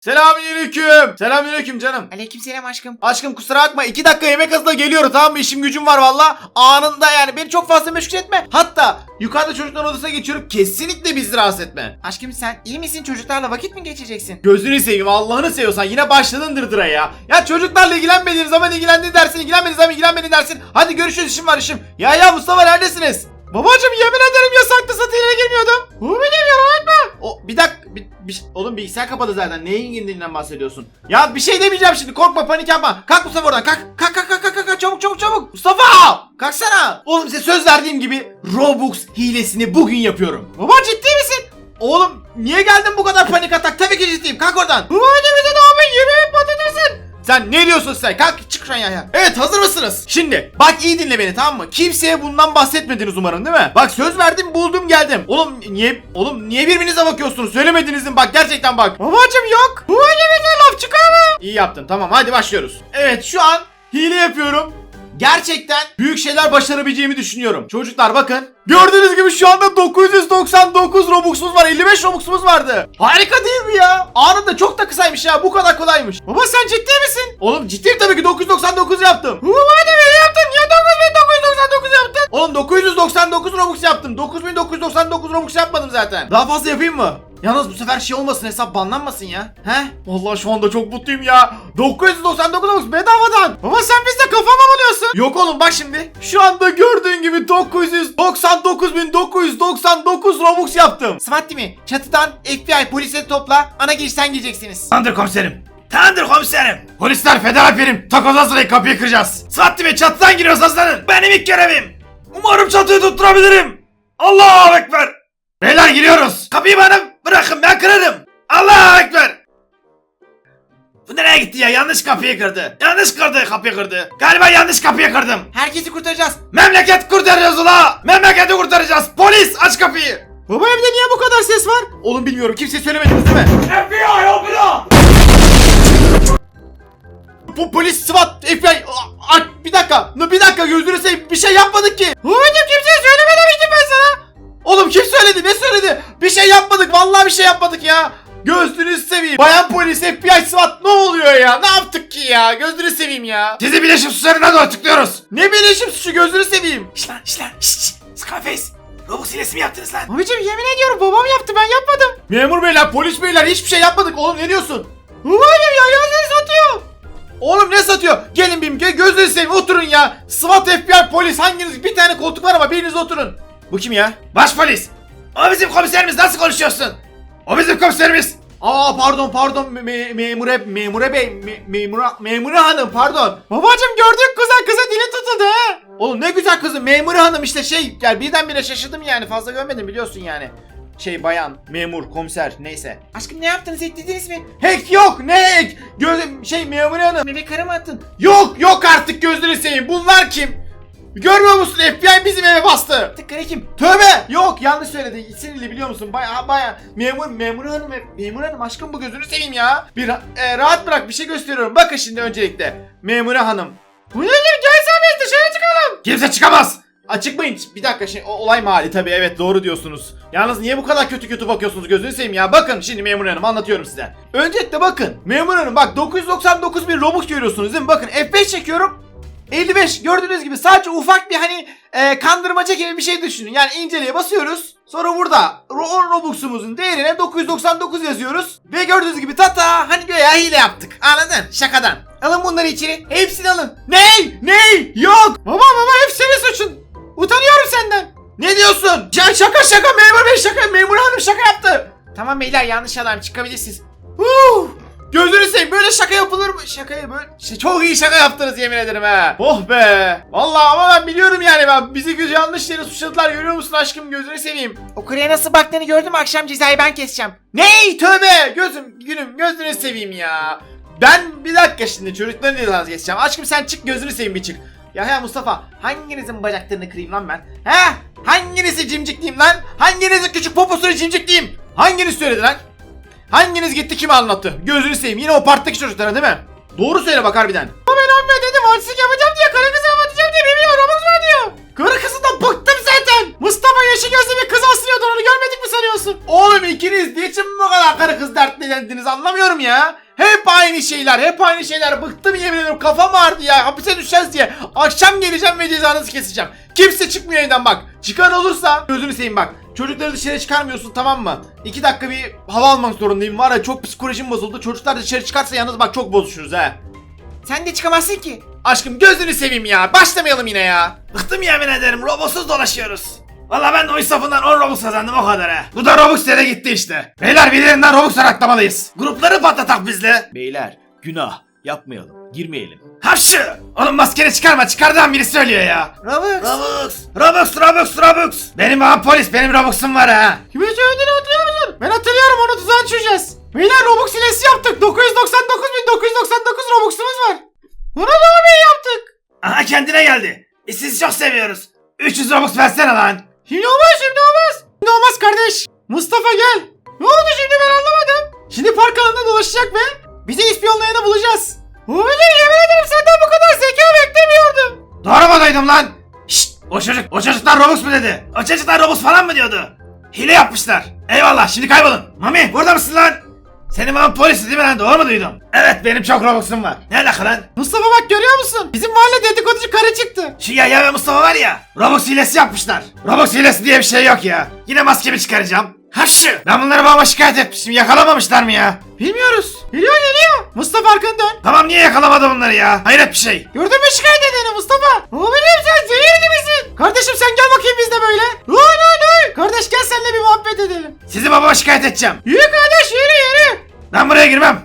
Selamünaleyküm. Selamünaleyküm canım. Aleykümselam aşkım. Aşkım kusura bakma 2 dakika yemek hızla geliyorum tamam mı işim gücüm var valla anında yani beni çok fazla meşgul etme hatta yukarıda çocuklar odasına geçiyorum kesinlikle bizi rahatsız etme Aşkım sen iyi misin? Çocuklarla vakit mi geçeceksin? Gözünü seveyim Allah'ını seviyorsan yine başladın dırdıra ya ya çocuklarla ilgilenmediğin zaman ilgilendiğin dersin ilgilenmediğin zaman ilgilenmediğin dersin hadi görüşürüz işim var işim ya ya Mustafa neredesiniz? Babacım yemin ederim yasaklı satıyla girmiyordum. Bu benim yalan O bir dakika bir, bir- oğlum bilgisayar kapalı zaten neyin girdiğinden bahsediyorsun? Ya bir şey demeyeceğim şimdi korkma panik yapma. Kalk Mustafa oradan kalk kalk kalk kalk kalk, kalk çabuk çabuk çabuk. Mustafa kalksana. Oğlum size söz verdiğim gibi Robux hilesini bugün yapıyorum. Baba ciddi misin? Oğlum niye geldin bu kadar panik atak? Tabii ki ciddiyim. Kalk oradan. Ne bize abi yemeğe patatesin. Sen ne diyorsun sen? Kalk çık şuradan ya, ya. Evet hazır mısınız? Şimdi bak iyi dinle beni tamam mı? Kimseye bundan bahsetmediniz umarım değil mi? Bak söz verdim buldum geldim. Oğlum niye oğlum niye birbirinize bakıyorsunuz? Söylemediniz mi? Bak gerçekten bak. Babacım yok. Bu bize laf çıkar mı? İyi yaptın tamam hadi başlıyoruz. Evet şu an hile yapıyorum. Gerçekten büyük şeyler başarabileceğimi düşünüyorum. Çocuklar bakın. Gördüğünüz gibi şu anda 999 Robux'umuz var. 55 Robux'umuz vardı. Harika değil mi ya? Anında çok da kısaymış ya. Bu kadar kolaymış. Baba sen ciddi misin? Oğlum ciddiyim tabii ki 999 yaptım. Baba ne yaptın? Ya 9999 yaptın? Oğlum 999 Robux yaptım. 9999 Robux yapmadım zaten. Daha fazla yapayım mı? Yalnız bu sefer şey olmasın hesap banlanmasın ya. He? Vallahi şu anda çok mutluyum ya. 999 Robux bedavadan. Ama sen Yok oğlum bak şimdi. Şu anda gördüğün gibi 999.999 Robux yaptım. SWAT mi? Çatıdan FBI polise topla. Ana girişten gireceksiniz. Tamamdır komiserim. Tamamdır komiserim. Polisler federal birim. Takoz hazırlayın kapıyı kıracağız. Saat ve çatıdan giriyoruz aslanın. Benim ilk görevim. Umarım çatıyı tutturabilirim. Allahu Ekber. Beyler giriyoruz. Kapıyı bana bırakın ben kırarım. Allahu Ekber. Bu nereye gitti ya? Yanlış kapıyı kırdı. Yanlış kırdı kapıyı kırdı. Galiba yanlış kapıyı kırdım. Herkesi kurtaracağız. Memleket kurtaracağız ula. Memleketi kurtaracağız. Polis aç kapıyı. Baba evde niye bu kadar ses var? Oğlum bilmiyorum. Kimse söylemediniz değil mi? FBI open up. Bu polis SWAT FBI A- a- bir dakika No, bir dakika gözünü seveyim bir şey yapmadık ki Babacım kimseye söyleme demiştim ben sana Oğlum kim söyledi ne söyledi bir şey yapmadık vallahi bir şey yapmadık ya Gözünüzü seveyim Bayan polis FBI SWAT ne oluyor ya ne yaptık ki ya gözünü seveyim ya Sizi bileşim suçlarına doğru tıklıyoruz Ne bileşim suçu gözünü seveyim Şş lan şş lan şş Scarface Robux hilesi mi yaptınız lan? Babacım yemin ediyorum babam yaptı ben yapmadım. Memur beyler, polis beyler hiçbir şey yapmadık. Oğlum ne diyorsun? Babacım ya gözleri satıyor. Oğlum ne satıyor? Gelin gö gözleri seveyim oturun ya. SWAT, FBI, polis hanginiz? Bir tane koltuk var ama biriniz oturun. Bu kim ya? Baş polis. O bizim komiserimiz nasıl konuşuyorsun? O bizim komiserimiz. Aa pardon pardon me- me- memure memure bey me- memura memure hanım pardon. Babacım gördük güzel kıza dili tutuldu ha. Oğlum ne güzel kızım memure hanım işte şey yani birdenbire şaşırdım yani fazla görmedim biliyorsun yani. Şey bayan, memur, komiser neyse. Aşkım ne yaptınız ettirdiniz mi? Hack yok ne hack? Gözüm şey memure hanım. Eve karı mı attın? Yok yok artık gözünü seveyim bunlar kim? Görmüyor musun FBI bizim eve bastı. Tık karı kim? Tövbe! Yok yanlış söyledi. Sinirli biliyor musun? Baya baya memur memur hanım memur hanım aşkım bu gözünü seveyim ya. Bir e, rahat bırak bir şey gösteriyorum. Bakın şimdi öncelikle. Memure hanım. Bu nedir? Gelsene biz dışarı çıkalım. Kimse çıkamaz. Açıkmayın. Bir dakika şey o- olay mahalli tabii evet doğru diyorsunuz. Yalnız niye bu kadar kötü kötü bakıyorsunuz gözünü seveyim ya. Bakın şimdi memur hanım anlatıyorum size. Öncelikle bakın. Memur hanım bak 999 bir Robux görüyorsunuz değil mi? Bakın F5 çekiyorum. 55 gördüğünüz gibi sadece ufak bir hani e, kandırmaca gibi bir şey düşünün. Yani inceleye basıyoruz. Sonra burada Ro- Robux'umuzun değerine 999 yazıyoruz. Ve gördüğünüz gibi tata hani göya hile yaptık. Anladın? Şakadan. Alın bunları içeri. Hepsini alın. Ney? Ney? Yok. Baba baba hep senin suçun. Utanıyorum senden. Ne diyorsun? Ya şaka şaka memur bey şaka. Memur hanım şaka yaptı. Tamam beyler yanlış alarm çıkabilirsiniz. Huh! Gözünü seveyim böyle şaka yapılır mı? Şakayı böyle şey, çok iyi şaka yaptınız yemin ederim ha. Oh be. Vallahi ama ben biliyorum yani ben bizi göz yanlış yere suçladılar görüyor musun aşkım gözünü seveyim. O karıya nasıl baktığını gördüm akşam cezayı ben keseceğim. Ney tövbe gözüm günüm gözünü seveyim ya. Ben bir dakika şimdi çocukların cezası geçeceğim. Aşkım sen çık gözünü seveyim bir çık. Ya ya Mustafa hanginizin bacaklarını kırayım lan ben? He? Hanginizi cimcikleyeyim lan? Hanginizi küçük poposunu cimcikleyeyim? Hanginiz söyledi lan? Hanginiz gitti kime anlattı? Gözünü seveyim yine o parktaki çocuklara değil mi? Doğru söyle bak harbiden. Ama ben amme dedim artistik yapacağım diye karı kızı anlatacağım diye benim Robux var diyor. Karı kızından bıktım zaten. Mustafa yeşil gözlü bir kız aslıyordu onu görmedik mi sanıyorsun? Oğlum ikiniz niçin bu kadar karı kız dertlendiniz anlamıyorum ya. Hep aynı şeyler, hep aynı şeyler. Bıktım yemin ediyorum kafam ağrıdı ya. Hapise düşeceğiz diye. Akşam geleceğim ve cezanızı keseceğim. Kimse çıkmıyor evden bak. Çıkan olursa gözünü seveyim bak. Çocukları dışarı çıkarmıyorsun tamam mı? İki dakika bir hava almak zorundayım. Var ya çok psikolojim bozuldu. Çocuklar dışarı çıkarsa yalnız bak çok bozuşuruz ha. Sen de çıkamazsın ki. Aşkım gözünü seveyim ya. Başlamayalım yine ya. Bıktım yemin ederim. Robotsuz dolaşıyoruz. Valla ben oyun safından 10 Robux kazandım o kadar ha. Bu da Robux yere gitti işte. Beyler birilerinden Robux araklamalıyız. Grupları patlatak bizle. Beyler günah yapmayalım. Girmeyelim. Hapşı! Oğlum maskeni çıkarma çıkardan biri söylüyor ya. Robux. Robux! Robux Robux Robux! Benim babam polis benim Robux'um var ha. Kime söylediğini hatırlıyor musun? Ben hatırlıyorum onu tuzağa düşüreceğiz. Beyler Robux hilesi yaptık. 999.999 Robux'umuz var. Bunu da abi yaptık. Aha kendine geldi. E sizi çok seviyoruz. 300 Robux versene lan. Şimdi olmaz şimdi olmaz. Şimdi olmaz kardeş. Mustafa gel. Ne oldu şimdi ben anlamadım. Şimdi park alanında dolaşacak ve bizi ispiyonlayanı bulacağız. Babacım yemin ederim senden bu kadar zeka beklemiyordum. Doğru mu duydum lan? Şşt o çocuk o çocuklar Robux mu dedi? O çocuklar Robux falan mı diyordu? Hile yapmışlar. Eyvallah şimdi kaybolun. Mami burada mısın lan? Senin baban polisi değil mi lan doğru mu duydum? Evet benim çok Robux'um var. Ne alaka lan? Mustafa bak görüyor musun? Bizim mahalle dedikoducu karı çıktı. Şu Yaya ve Mustafa var ya Robux hilesi yapmışlar. Robux hilesi diye bir şey yok ya. Yine maskemi çıkaracağım. Haşı! Ben bunları babama şikayet etmiştim. Yakalamamışlar mı ya? Bilmiyoruz. Geliyor geliyor. Mustafa arkanı dön. Tamam niye yakalamadı bunları ya? Hayret bir şey. Gördün mü şikayet edeni Mustafa? Babacım sen zehir gibisin. Kardeşim sen gel bakayım bizde böyle. Uy uy uy. Kardeş gel seninle bir muhabbet edelim. Sizi babama şikayet edeceğim. Yürü kardeş yürü yürü. Ben buraya girmem.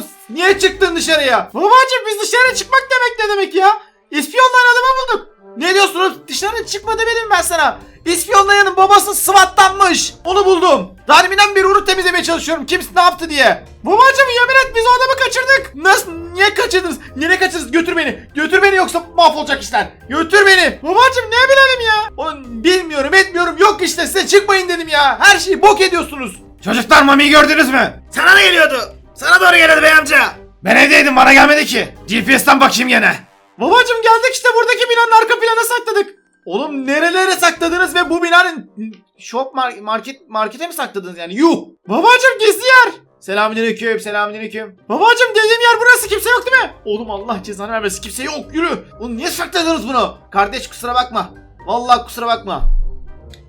Oğlum? Niye çıktın dışarıya? Babacım biz dışarı çıkmak demek ne demek ya? İspiyonlar adamı bulduk. Ne diyorsunuz? Dışarı çıkma demedim ben sana. İspiyonlayanın babası SWAT'tanmış. Onu buldum. Darminden beri onu temizlemeye çalışıyorum. Kim ne yaptı diye. Babacım yemin et biz o adamı kaçırdık. Nasıl? Niye kaçırdınız? Niye kaçırdınız? Götür beni. Götür beni yoksa mahvolacak işler. Götür beni. Babacım ne bilelim ya? Oğlum bilmiyorum etmiyorum. Yok işte size çıkmayın dedim ya. Her şeyi bok ediyorsunuz. Çocuklar Mami'yi gördünüz mü? Sana ne geliyordu? Sana doğru geliyordu bey amca. Ben evdeydim bana gelmedi ki. GPS'ten bakayım gene. Babacım geldik işte buradaki binanın arka plana sakladık. Oğlum nerelere sakladınız ve bu binanın shop mar- market markete mi sakladınız yani? Yuh! Babacım gizli yer. Selamünaleyküm, selamünaleyküm. Babacım dediğim yer burası kimse yok değil mi? Oğlum Allah cezanı vermesin kimse yok yürü. Oğlum niye sakladınız bunu? Kardeş kusura bakma. Vallahi kusura bakma.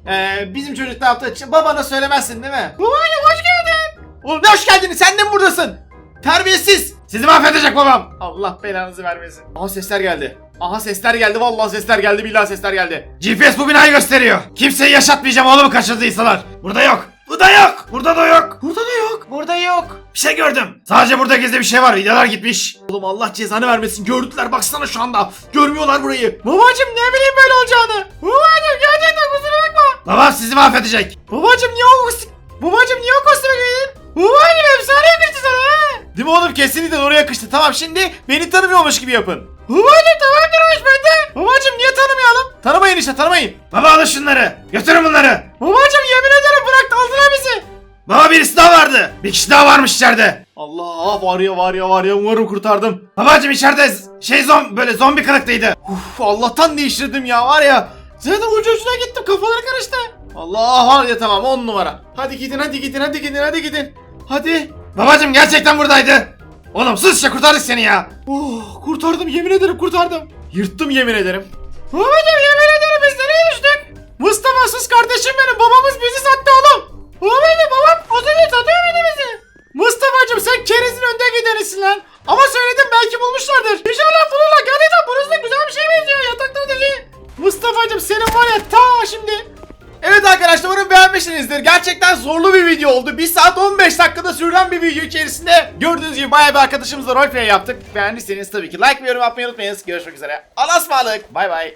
Ee, bizim çocuk ne yaptı? Babana söylemezsin değil mi? Geldin. Oğlum ne hoş geldin? Sen de mi buradasın? Terbiyesiz. Sizi mahvedecek babam. Allah belanızı vermesin. Aha sesler geldi. Aha sesler geldi. Vallahi sesler geldi. Billahi sesler geldi. GPS bu binayı gösteriyor. Kimseyi yaşatmayacağım oğlumu kaçırdıysalar. Burada yok. Burada yok. Burada da yok. Burada da yok. Burada yok. Bir şey gördüm. Sadece burada gizli bir şey var. Vidalar gitmiş. Oğlum Allah cezanı vermesin. Gördüler baksana şu anda. Görmüyorlar burayı. Babacım ne bileyim böyle olacağını. Babacım gerçekten kusura bakma. Babam sizi mahvedecek. Babacım niye o. Babacım niye o kostüme giydin? Babacım efsane yakıştı sana ha. Değil mi oğlum kesinlikle oraya yakıştı. Tamam şimdi beni tanımıyormuş gibi yapın. Babacım tamamdır hoş bende. Babacım niye tanımayalım? Tanımayın işte tanımayın. Baba alın şunları. Götürün bunları. Babacım yemin ederim bırak aldılar bizi. Baba birisi daha vardı. Bir kişi daha varmış içeride. Allah var ya var ya var ya umarım kurtardım. Babacım içeride şey zom böyle zombi kılıklıydı. Uf Allah'tan değiştirdim ya var ya. Zaten ucu ucuna gittim kafaları karıştı. Allah var ya tamam on numara. Hadi gidin hadi gidin hadi gidin hadi gidin. Hadi. Babacım gerçekten buradaydı. Oğlum sus işte kurtardık seni ya. Oh kurtardım yemin ederim kurtardım. Yırttım yemin ederim. Babacım yemin ederim biz nereye düştük? Mustafa sus kardeşim benim babamız bizi sattı oğlum. Babacım babam o seni satıyor muydu bizi? Mustafa'cım sen kerizin önde gidenisin lan. Ama söyledim belki bulmuşlardır. İnşallah bulurlar. Gerçekten burası da güzel bir şey benziyor. Yatakları da iyi. Mustafa'cım senin var ya ta şimdi. Evet arkadaşlar umarım beğenmişsinizdir. Gerçekten zorlu bir oldu. 1 saat 15 dakikada sürülen bir video içerisinde gördüğünüz gibi bayağı bir arkadaşımızla roleplay yaptık. Beğendiyseniz tabii ki like ve yorum yapmayı unutmayınız. Görüşmek üzere. Allah'a ısmarladık. Bay bay.